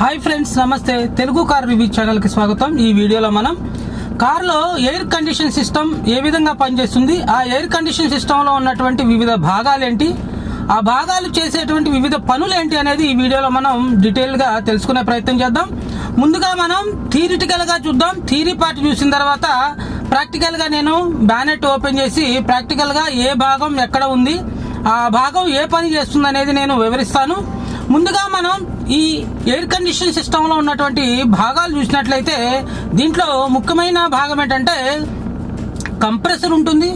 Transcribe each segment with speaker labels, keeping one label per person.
Speaker 1: Hi friends నమస్తే. Telugu car review ఛానల్కి స్వాగతం. ఈ వీడియోలో మనం కార్లో ఎయిర్ కండిషన్ సిస్టమ్ ఏ విధంగా పనిచేస్తుంది ఆ ఎయిర్ కండిషన్ సిస్టంలో ఉన్నటువంటి వివిధ భాగాలు ఏంటి ఆ భాగాలు చేసేటువంటి వివిధ పనులు ఏంటి అనేది ఈ వీడియోలో మనం డీటెయిల్గా తెలుసుకునే ప్రయత్నం చేద్దాం. ముందుగా మనం థియరిటికల్గా చూద్దాం. థియరీ పార్ట్ చూసిన తర్వాత ప్రాక్టికల్గా నేను బ్యానెట్ ఓపెన్ చేసి ప్రాక్టికల్గా ఏ భాగం ఎక్కడ ఉంది ఆ భాగం ఏ పని చేస్తుంది అనేది నేను వివరిస్తాను. ముందుగా మనం ఈ ఎయిర్ కండిషన్ సిస్టంలో ఉన్నటువంటి భాగాలు చూసినట్లయితే దీంట్లో ముఖ్యమైన భాగం ఏంటంటే కంప్రెసర్ ఉంటుంది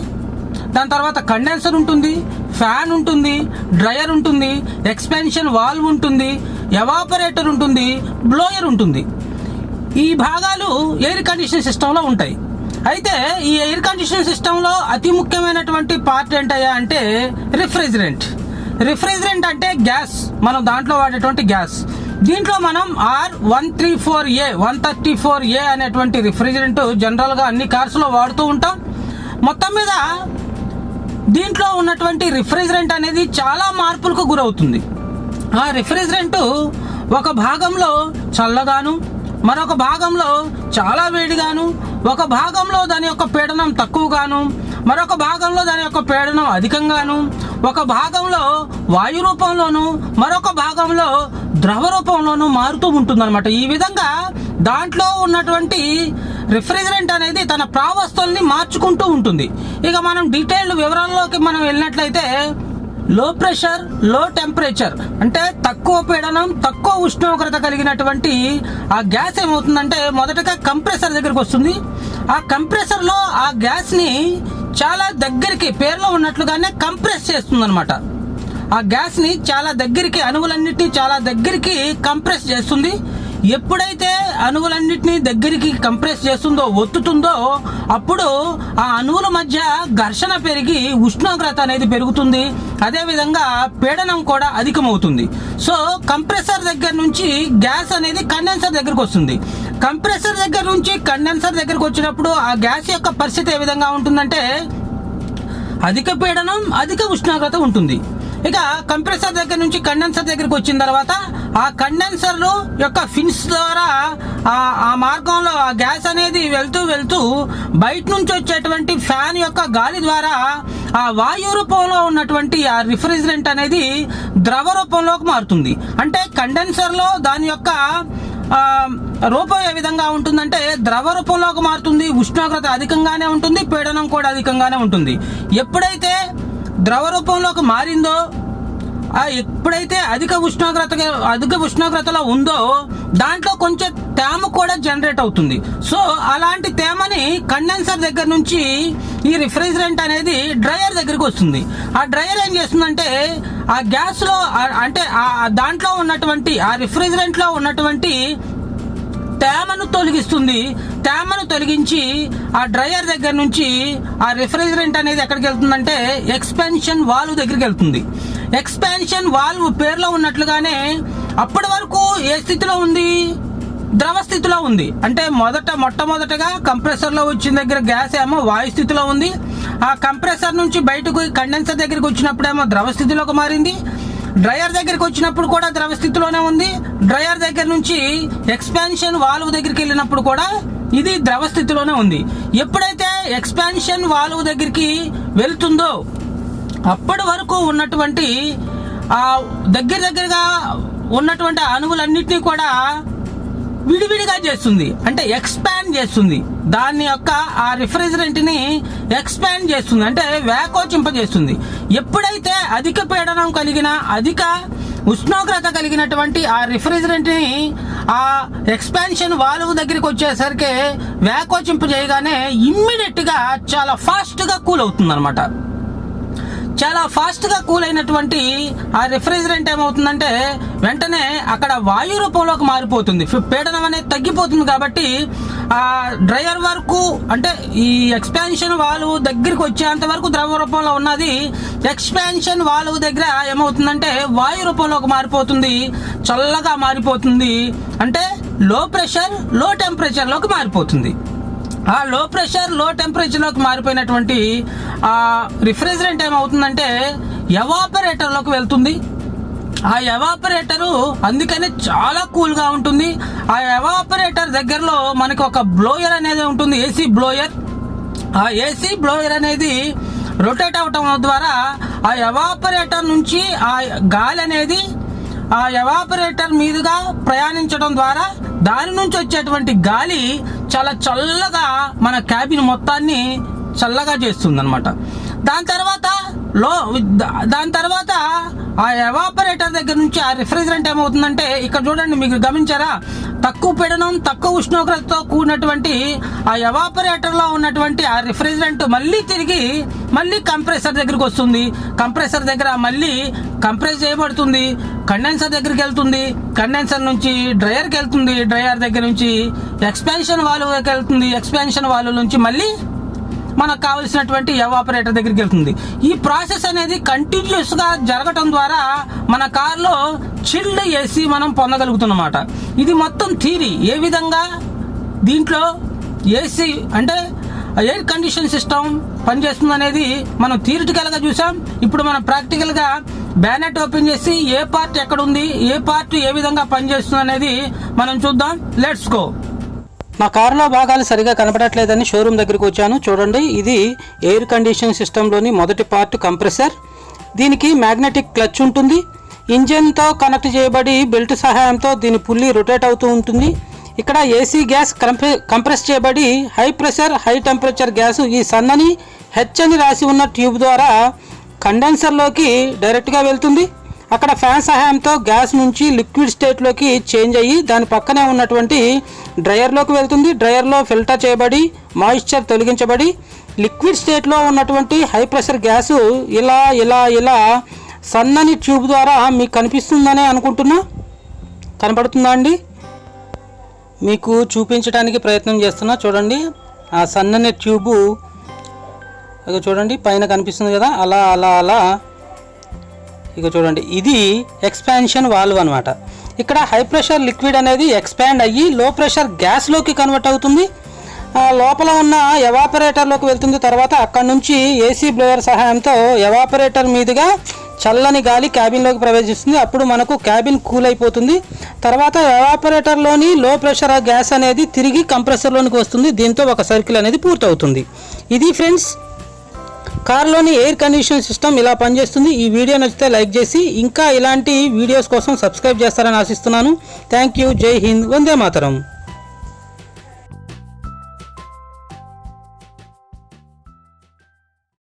Speaker 1: దాని తర్వాత కండెన్సర్ ఉంటుంది ఫ్యాన్ ఉంటుంది డ్రయర్ ఉంటుంది ఎక్స్పెన్షన్ వాల్వ్ ఉంటుంది ఎవాపరేటర్ ఉంటుంది బ్లోయర్ ఉంటుంది. ఈ భాగాలు ఎయిర్ కండిషన్ సిస్టంలో ఉంటాయి. అయితే ఈ ఎయిర్ కండిషన్ సిస్టంలో అతి ముఖ్యమైనటువంటి పార్ట్ ఏంటయ్యా అంటే రిఫ్రిజిరెంట్ రిఫ్రిజిరెంట్ అంటే గ్యాస్. మనం దాంట్లో వాడేటువంటి గ్యాస్. దీంట్లో మనం R one three four A one thirty four A అనేటువంటి రిఫ్రిజరెంట్ జనరల్గా అన్ని కార్స్లో వాడుతూ ఉంటాం. మొత్తం మీద దీంట్లో ఉన్నటువంటి రిఫ్రిజిరెంట్ అనేది చాలా మార్పులకు గురవుతుంది. ఆ రిఫ్రిజరెంట్ ఒక భాగంలో చల్లగాను మరొక భాగంలో చాలా వేడిగాను ఒక భాగంలో దాని యొక్క పీడనం తక్కువగాను మరొక భాగంలో దాని యొక్క పీడనం అధికంగాను ఒక భాగంలో వాయు రూపంలోను మరొక భాగంలో ద్రవ రూపంలోను మారుతూ ఉంటుందన్నమాట. ఈ విధంగా దాంట్లో ఉన్నటువంటి రిఫ్రిజరెంట్ అనేది తన ప్రావస్తుల్ని మార్చుకుంటూ ఉంటుంది. ఇక మనం డీటెయిల్డ్ వివరాల్లోకి మనం వెళ్ళినట్లయితే లో ప్రెషర్లో టెంపరేచర్ అంటే తక్కువ పీడనం తక్కువ ఉష్ణోగ్రత కలిగినటువంటి ఆ గ్యాస్ ఏమవుతుందంటే మొదటగా కంప్రెసర్ దగ్గరికి వస్తుంది. ఆ కంప్రెసర్లో ఆ గ్యాస్ని చాలా దగ్గరికి పేరులో ఉన్నట్లుగానే కంప్రెస్ చేస్తుంది అనమాట ఆ గ్యాస్ని చాలా దగ్గరికి అణువులన్నిటినీ చాలా దగ్గరికి కంప్రెస్ చేస్తుంది. ఎప్పుడైతే అణువులన్నిటినీ దగ్గరికి కంప్రెస్ చేస్తుందో ఒత్తుతుందో అప్పుడు ఆ అణువుల మధ్య ఘర్షణ పెరిగి ఉష్ణోగ్రత అనేది పెరుగుతుంది. అదేవిధంగా పీడనం కూడా అధికమవుతుంది. సో కంప్రెసర్ దగ్గర నుంచి గ్యాస్ అనేది కండెన్సర్ దగ్గరకు వస్తుంది. కంప్రెసర్ దగ్గర నుంచి కండెన్సర్ దగ్గరకు వచ్చినప్పుడు ఆ గ్యాస్ యొక్క పరిస్థితి ఏ విధంగా ఉంటుందంటే అధిక పీడనం అధిక ఉష్ణోగ్రత ఉంటుంది. ఇక కంప్రెసర్ దగ్గర నుంచి కండెన్సర్ దగ్గరకు వచ్చిన తర్వాత ఆ కండెన్సర్ యొక్క ఫిన్స్ ద్వారా ఆ ఆ మార్గంలో ఆ గ్యాస్ అనేది వెళ్తూ వెళ్తూ బయట నుంచి వచ్చేటువంటి ఫ్యాన్ యొక్క గాలి ద్వారా ఆ వాయు రూపంలో ఉన్నటువంటి ఆ రిఫ్రిజరెంట్ అనేది ద్రవ రూపంలోకి మారుతుంది. అంటే కండెన్సర్లో దాని యొక్క రూపం ఏ విధంగా ఉంటుందంటే ద్రవ రూపంలోకి మారుతుంది ఉష్ణోగ్రత అధికంగానే ఉంటుంది పీడనం కూడా అధికంగానే ఉంటుంది. ఎప్పుడైతే ద్రవ రూపంలోకి మారిందో ఎప్పుడైతే అధిక ఉష్ణోగ్రత అధిక ఉష్ణోగ్రతలో ఉందో దాంట్లో కొంచెం తేమ కూడా జనరేట్ అవుతుంది. సో అలాంటి తేమని కండెన్సర్ దగ్గర నుంచి ఈ రిఫ్రిజరెంట్ అనేది డ్రయర్ దగ్గరికి వస్తుంది. ఆ డ్రయర్ ఏం చేస్తుందంటే ఆ గ్యాస్లో అంటే ఆ దాంట్లో ఉన్నటువంటి ఆ రిఫ్రిజిరెంట్లో ఉన్నటువంటి తేమను తొలగిస్తుంది. తేమను తొలగించి ఆ డ్రయర్ దగ్గర నుంచి ఆ రిఫ్రిజిరెంట్ అనేది ఎక్కడికి వెళ్తుందంటే ఎక్స్పెన్షన్ వాల్వ్ దగ్గరికి వెళ్తుంది. ఎక్స్పెన్షన్ వాల్వ్ పేరులో ఉన్నట్లుగానే అప్పటి వరకు ఏ స్థితిలో ఉంది? ద్రవ స్థితిలో ఉంది. అంటే మొదట మొట్టమొదటగా కంప్రెసర్లో వచ్చిన దగ్గర గ్యాస్ ఏమో వాయు స్థితిలో ఉంది. ఆ కంప్రెసర్ నుంచి బయటకు కండెన్సర్ దగ్గరికి వచ్చినప్పుడేమో ద్రవ స్థితిలోకి మారింది. డ్రయర్ దగ్గరికి వచ్చినప్పుడు కూడా ద్రవ స్థితిలోనే ఉంది. డ్రయర్ దగ్గర నుంచి ఎక్స్పాన్షన్ వాల్వ్ దగ్గరికి వెళ్ళినప్పుడు కూడా ఇది ద్రవ స్థితిలోనే ఉంది. ఎప్పుడైతే ఎక్స్పాన్షన్ వాల్వ్ దగ్గరికి వెళ్తుందో అప్పటి వరకు ఉన్నటువంటి ఆ దగ్గర దగ్గరగా ఉన్నటువంటి అణువులన్నింటినీ కూడా విడివిడిగా చేస్తుంది. అంటే ఎక్స్పాండ్ చేస్తుంది. దాని యొక్క ఆ రిఫ్రిజరెంట్ని ఎక్స్పాండ్ చేస్తుంది. అంటే వ్యాకోచింపజేస్తుంది. ఎప్పుడైతే అధిక పీడనం కలిగిన అధిక ఉష్ణోగ్రత కలిగినటువంటి ఆ రిఫ్రిజరెంట్ని ఆ ఎక్స్పాన్షన్ వాల్వ్ దగ్గరికి వచ్చేసరికి వ్యాకోచింప చేయగానే ఇమ్మీడియట్గా చాలా ఫాస్ట్గా కూల్ అవుతుంది అనమాట చాలా ఫాస్ట్గా కూల్ అయినటువంటి ఆ రిఫ్రిజరెంట్ ఏమవుతుందంటే వెంటనే అక్కడ వాయు రూపంలోకి మారిపోతుంది. పీడనం అనేది తగ్గిపోతుంది కాబట్టి ఆ డ్రైవర్ వరకు అంటే ఈ ఎక్స్పాన్షన్ వాల్వ్ దగ్గరికి వచ్చేంత వరకు ద్రవ రూపంలో ఉన్నది. ఎక్స్పాన్షన్ వాల్వ్ దగ్గర ఏమవుతుందంటే వాయు రూపంలోకి మారిపోతుంది. చల్లగా మారిపోతుంది. అంటే లో ప్రెషర్లో టెంపరేచర్లోకి మారిపోతుంది. ఆ లో ప్రెషర్లో టెంపరేచర్లోకి మారిపోయినటువంటి ఆ రిఫ్రిజరెంట్ ఏమవుతుందంటే ఎవాపరేటర్లోకి వెళ్తుంది. ఆ ఎవాపరేటరు అందుకనే చాలా కూల్గా ఉంటుంది. ఆ ఎవాపరేటర్ దగ్గరలో మనకి ఒక బ్లోయర్ అనేది ఉంటుంది ఏసీ బ్లోయర్ ఆ ఏసీ బ్లోయర్ అనేది రొటేట్ అవటం ద్వారా ఆ ఎవాపరేటర్ నుంచి ఆ గాలి అనేది ఆ ఎవాపరేటర్ మీదుగా ప్రయాణించడం ద్వారా దాని నుంచి వచ్చేటువంటి గాలి చాలా చల్లగా మన క్యాబిన్ మొత్తాన్ని చల్లగా చేస్తుంది దాని తర్వాత లో దాని తర్వాత ఆ ఎవాపరేటర్ దగ్గర నుంచి ఆ రిఫ్రిజరెంట్ ఏమవుతుందంటే ఇక్కడ చూడండి మీకు గమనించారా? తక్కువ పీడనం తక్కువ ఉష్ణోగ్రతతో కూడినటువంటి ఆ ఎవాపరేటర్లో ఉన్నటువంటి ఆ రిఫ్రిజరెంట్ మళ్ళీ తిరిగి మళ్ళీ కంప్రెసర్ దగ్గరికి వస్తుంది. కంప్రెసర్ దగ్గర మళ్ళీ కంప్రెస్ చేయబడుతుంది. కండెన్సర్ దగ్గరికి వెళ్తుంది. కండెన్సర్ నుంచి డ్రయర్కి వెళ్తుంది. డ్రయర్ దగ్గర నుంచి ఎక్స్పాన్షన్ వాల్వ్కి వెళ్తుంది. ఎక్స్పాన్షన్ వాల్వ్ నుంచి మళ్ళీ మనకు కావలసినటువంటి ఎవాపరేటర్ దగ్గరికి వెళ్తుంది. ఈ ప్రాసెస్ అనేది కంటిన్యూస్గా జరగటం ద్వారా మన కార్లో చిల్డ్ ఏసీ మనం పొందగలుగుతున్నమాట. ఇది మొత్తం థీరీ. ఏ విధంగా దీంట్లో ఏసీ అంటే ఎయిర్ కండిషన్ సిస్టమ్ పనిచేస్తుంది అనేది మనం థియరిటికల్గా చూసాం. ఇప్పుడు మనం ప్రాక్టికల్గా బ్యానెట్ ఓపెన్ చేసి ఏ పార్ట్ ఎక్కడ ఉంది ఏ పార్ట్ ఏ విధంగా పనిచేస్తుంది అనేది మనం చూద్దాం. Let's go. మా కారులో భాగాలు సరిగా కనపడట్లేదని షోరూమ్ దగ్గరికి వచ్చాను. చూడండి ఇది ఎయిర్ కండిషన్ సిస్టంలోని మొదటి పార్ట్ కంప్రెసర్ దీనికి మ్యాగ్నెటిక్ క్లచ్ ఉంటుంది. ఇంజన్తో కనెక్ట్ చేయబడి బెల్ట్ సహాయంతో దీని పుల్లి రొటేట్ అవుతూ ఉంటుంది. ఇక్కడ ఏసీ గ్యాస్ కంప్రె కంప్రెస్ చేయబడి high pressure high temperature gas ఈ సన్నని హెచ్ అని రాసి ఉన్న ట్యూబ్ ద్వారా కండెన్సర్లోకి డైరెక్ట్గా వెళ్తుంది. అక్కడ ఫ్యాన్ సహాయంతో గ్యాస్ నుంచి లిక్విడ్ స్టేట్లోకి చేంజ్ అయ్యి దాని పక్కనే ఉన్నటువంటి డ్రయర్లోకి వెళ్తుంది. డ్రయర్లో ఫిల్టర్ చేయబడి మాయిశ్చర్ తొలగించబడి లిక్విడ్ స్టేట్లో ఉన్నటువంటి హై ప్రెషర్ గ్యాసు ఇలా ఇలా ఇలా సన్నని ట్యూబ్ ద్వారా మీకు కనిపిస్తుందనే అనుకుంటున్నా. కనపడుతుందా అండి? మీకు చూపించడానికి ప్రయత్నం చేస్తున్నా. చూడండి ఆ సన్నని ట్యూబు చూడండి పైన కనిపిస్తుంది కదా అలా అలా అలా ఇక చూడండి ఇది ఎక్స్పాన్షన్ వాల్వ్ అనమాట ఇక్కడ హై ప్రెషర్ లిక్విడ్ అనేది ఎక్స్పాండ్ అయ్యి లో ప్రెషర్ గ్యాస్లోకి కన్వర్ట్ అవుతుంది. లోపల ఉన్న ఎవాపరేటర్లోకి వెళ్తుంది. తర్వాత అక్కడ నుంచి ఏసీ బ్లోయర్ సహాయంతో ఎవాపరేటర్ మీదుగా చల్లని గాలి క్యాబిన్లోకి ప్రవేశిస్తుంది. అప్పుడు మనకు క్యాబిన్ కూల్ అయిపోతుంది. తర్వాత ఎవాపరేటర్లోని లో ప్రెషర్ గ్యాస్ అనేది తిరిగి కంప్రెసర్లోనికి వస్తుంది. దీంతో ఒక సర్కిల్ అనేది పూర్తవుతుంది. ఇది ఫ్రెండ్స్ కార్లోని ఎయిర్ కండిషన్ సిస్టమ్ ఇలా పనిచేస్తుంది. ఈ వీడియో నచ్చితే లైక్ చేసి ఇంకా ఇలాంటి వీడియోస్ కోసం సబ్స్క్రైబ్ చేస్తారని ఆశిస్తున్నాను. Thank you. జై హింద్. వందే మాతరం.